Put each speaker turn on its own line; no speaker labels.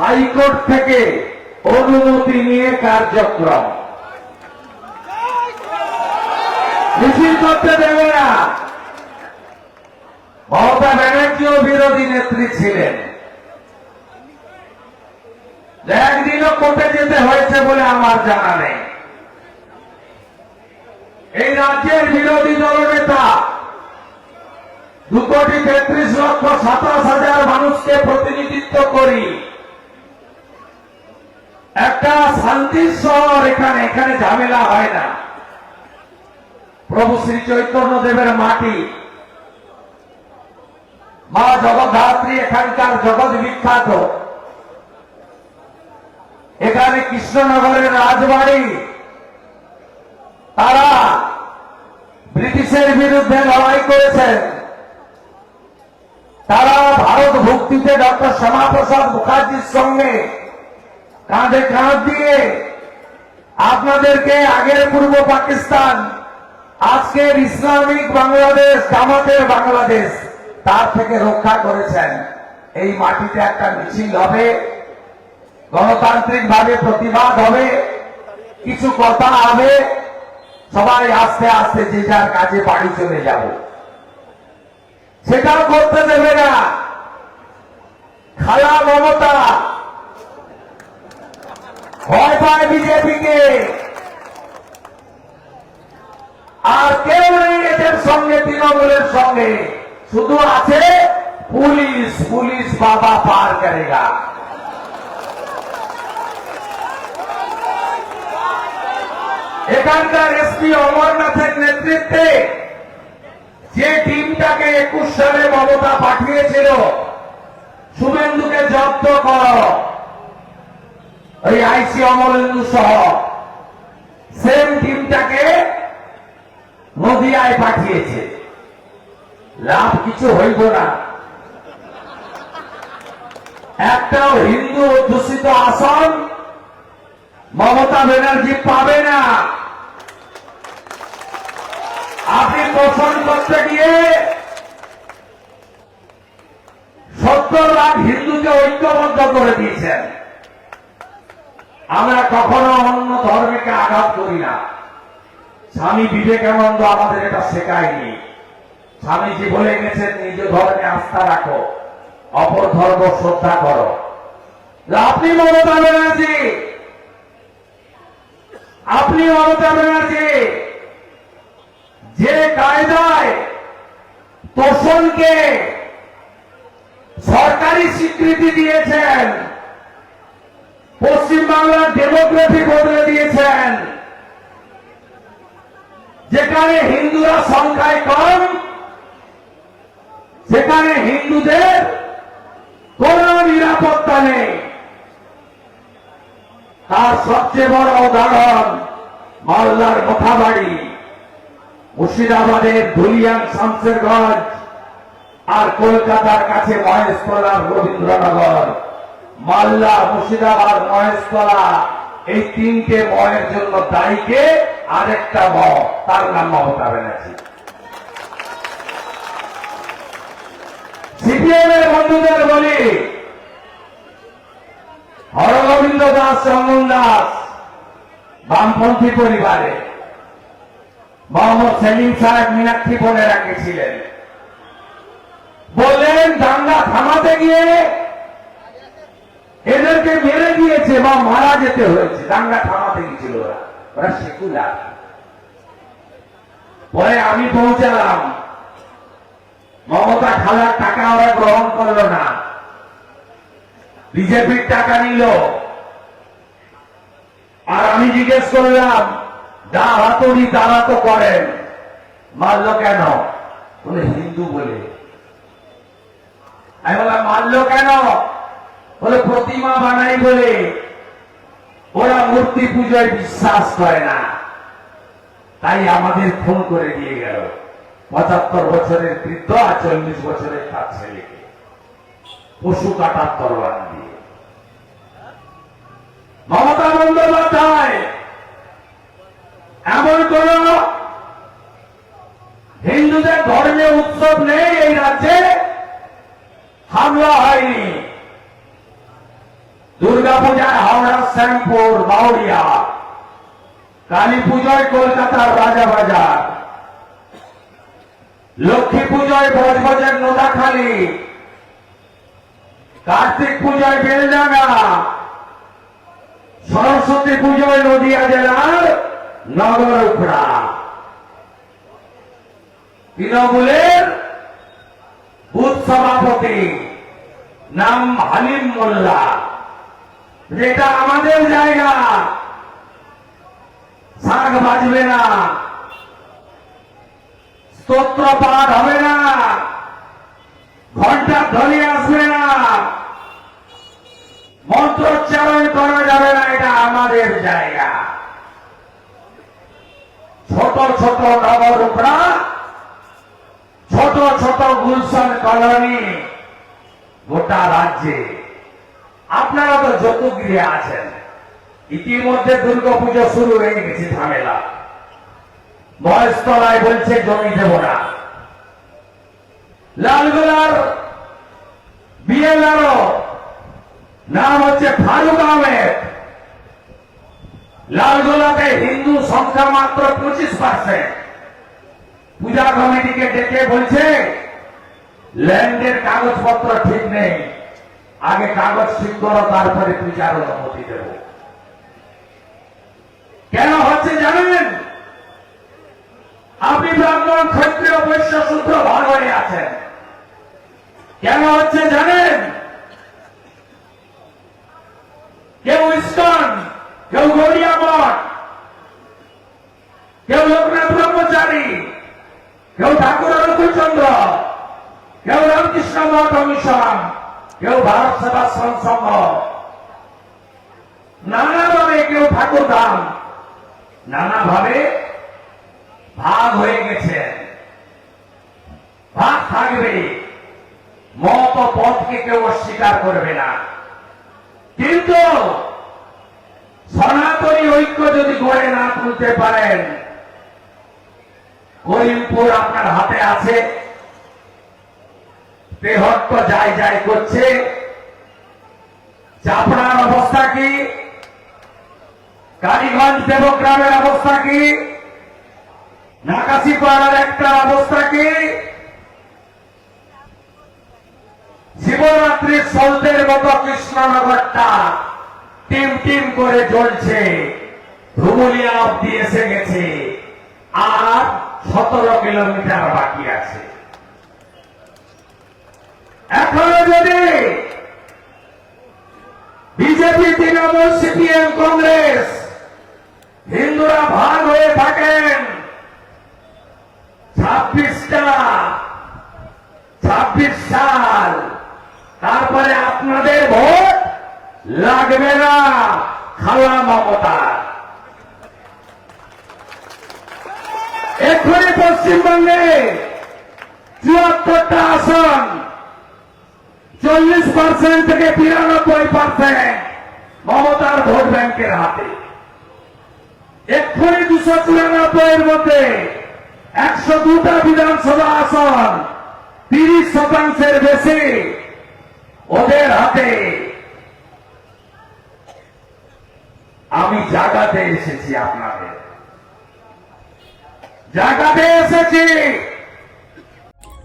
High court থেকে অনুমতি নিয়ে কার্যক্রম। মিছিল করতে দেবে না। মমতা ব্যানার্জিও বিরোধী নেত্রী ছিলেন। একদিনও কোর্টে যেতে হয়েছে বলে আমার জানা নেই। এই রাজ্যের বিরোধী দলনেতা দু কোটি তেত্রিশ লক্ষ সাতাশ হাজার মানুষকে প্রতিনিধিত্ব করি। একটা শান্তির শহর এখানে এখানে ঝামেলা হয় না। প্রভু শ্রী চৈতন্য দেবের মাটি। মা জগদ্ধাত্রী এখানকার জগৎ বিখ্যাত। এখানে কৃষ্ণনগরের রাজবাড়ি। তারা ব্রিটিশের বিরুদ্ধে লড়াই করেছেন। তারা ভারত ভক্তিতে ডক্টর শ্যামাপ্রসাদ মুখার্জির সঙ্গে কাঁধে কাঁধ দিয়ে আপনাদেরকে আগের পূর্ব পাকিস্তান, আজকের ইসলামিক বাংলাদেশ, জামাতের বাংলাদেশ, তার থেকে রক্ষা করেছেন। এই মাটিতে একটা মিছিল হবে গণতান্ত্রিক ভাবে প্রতিবাদ হবে, কিছু কথা হবে, সবাই আস্তে আস্তে যে যার কাজে বাড়ি চলে যাব। সেটাও করতে দেবে না। খালা মমতা ভয় পায় বিজেপিকে। আর কেউ নেই এদের সঙ্গে, তৃণমূলের সঙ্গে। শুধু আছে পুলিশ পুলিশ বাবা পার করেগা। এখানকার এসপি অমরনাথের নেতৃত্বে যে টিমটাকে একুশ সালে মমতা পাঠিয়েছিল, শুভেন্দুকে জব্দ কর ওই আইসি অমরেন্দু সহ। সেম টিমটাকে নদিয়ায় পাঠিয়েছে। লাভ কিছু হইব না। একটাও হিন্দু অধ্যুষিত আসন মমতা ব্যানার্জি পাবে না। আপনি পোষণ করতে গিয়ে সত্তর লাখ হিন্দুকে ঐক্যবদ্ধ করে দিয়েছেন। আমরা কখনো অন্য ধর্মকে আঘাত করি না। স্বামী বিবেকানন্দ আমাদের এটা শেখায়নি। স্বামীজি বলে গেছেন নিজ ধর্মে আস্থা রাখো, অপর ধর্ম শ্রদ্ধা করো। আপনি মমতা ব্যানার্জি? আপনি মমতা ব্যানার্জি? যে কায়দায় তোষণকে সরকারি স্বীকৃতি দিয়েছেন পশ্চিমবাংলার ডেমোগ্রাফি বদলে দিয়েছেন। যেখানে হিন্দুরা সংখ্যায় কম, সেখানে হিন্দুদের কোন নিরাপত্তা নেই। তার সবচেয়ে বড় উদাহরণ মালদার মোথাবাড়ি, মুর্শিদাবাদের ধুলিয়ান শামসেরগঞ্জ আর কলকাতার কাছে মহেশতলা রবীন্দ্রনগর। মালদা মুর্শিদাবাদ মহেশতলা। এই তিনটে ময়ের জন্য দায়ীকে আরেকটা ম, তার নাম মমতা ব্যানার্জি। সিপিএম এর বন্ধুদের বলি, হরগোবিন্দ দাস চন্দন দাস, বামপন্থী পরিবারে। মোহাম্মদ সেলিম সাহেব মীনাক্ষী বলে রাখেছিলেন। বললেন, দাঙ্গা থামাতে গিয়ে এদেরকে মেরে দিয়েছে বা মারা যেতে হয়েছে। দাঙ্গা থামাতে গিয়েছিল ওরা। সেকুলার। পরে আমি পৌঁছালাম। মমতা খালার টাকা ওরা গ্রহণ করল না। বিজেপির টাকা নিল। আর আমি জিজ্ঞেস করলাম যা হাতুড়ি তারা তো করেন। মারল কেন? বলে হিন্দু বলে। আমি বললাম, মারল কেন? বলে প্রতিমা বানাই বলে ওরা মূর্তি পুজোয় বিশ্বাস করে না। তাই আমাদের খুন করে দিয়ে গেল। পঁচাত্তর বছরের বৃদ্ধ আর চল্লিশ বছরের তার ছেলেকে। পশু কাটার তরোয়ার দিয়ে। মমতা বন্দ্যোপাধ্যায়, এমন কোন হিন্দুদের ধর্মীয় উৎসব নেই এই রাজ্যে? শ্যামপুর বাউরিয়া কালী পুজোয় কলকাতার রাজাবাজার লক্ষ্মী পুজোয় বজবজের নোদাখালী। কার্তিক পুজোয় বেলডাঙ্গা। সরস্বতী পুজোয় নদিয়া জেলার নগর উপড়া তৃণমূলের বুথ সভাপতি নাম হালিম মোল্লা। যেটা আমাদের জায়গা। শাক বাজবে না। স্তোত্র পাঠ হবে না। ঘণ্টা ধ্বনি আসবে না। মন্ত্রোচ্চারণ করা যাবে না, এটা আমাদের জায়গা। ছোট ছোট নবরূপরা ছোট ছোট গুলশন কলোনি গোটা রাজ্যে। আপনারা তো যতগৃহে আছেন। ইতিমধ্যে দুর্গাপুজো শুরু হয়ে গেছে ঝামেলা। বয়স্তলায় বলছে জমি দেব না। লালগোলার বিএলআরও, নাম হচ্ছে ফারুক আহমেদ। লালগোলাতে হিন্দু সংখ্যা মাত্র পঁচিশ পার্সেন্ট পূজা কমিটিকে ডেকে বলছে, ল্যান্ডের কাগজপত্র ঠিক নেই। আগে কাগজ ঠিক করো, তারপরে পূজার অনুমতি দেব। কেন হচ্ছে জানেন? আপনি ব্রাহ্মণ ক্ষত্রিয়, বৈশ্য সূত্র ভাগ হয়ে আছেন। কেন হচ্ছে জানেন? কেউ ইস্কন, কেউ গড়িয়া কেউ লোকনাথ ব্রহ্মচারী, কেউ ঠাকুর রঘুচন্দ্র, কেউ রামকৃষ্ণ মঠ মিশন কেউ ভারত সেবাশ্রম সংঘ নানাভাবে কেউ ঠাকুর ধাম নানাভাবে ভাগ হয়ে গেছে। ভাগ থাকবে। মত পথকে কেউ অস্বীকার করবে না। কিন্তু সনাতনী ঐক্য যদি গড়ে না তুলতে পারেন, করিমপুর আপনার হাতে আছে। তেহট্ট যাই যাই করছে। চাপড়ার অবস্থা কি? কালীগঞ্জ দেবগ্রামের অবস্থা কি? নাকাশি পাড়ার একটা অবস্থা কি? শিবরাত্রির সলদের মতো কৃষ্ণনগরটা টিম টিম করে জ্বলছে। ধুমুলিয়া অব্দি এসে গেছে। আর সতেরো কিলোমিটার বাকি আছে। এখনও যদি বিজেপি, তৃণমূল, সিপিএম, কংগ্রেস হিন্দুরা ভাগ হয়ে থাকেন, ছাব্বিশটা, ছাব্বিশ সাল, তারপরে আপনাদের ভোট লাগবে না, খালা মমতা। এক্ষুনি পশ্চিমবঙ্গে চুয়াত্তরটা আসন চল্লিশ পার্সেন্ট থেকে বিরানব্বই পার্সেন্ট মমতার ভোট ব্যাংকের হাতে। এক্ষুনি দুশো চুরানব্বই এর মধ্যে একশো দুটা বিধানসভা আসন তিরিশ শতাংশের বেশি ওদের হাতে। আমি জাগাতে এসেছি আপনাদের। জাগাতে এসেছি।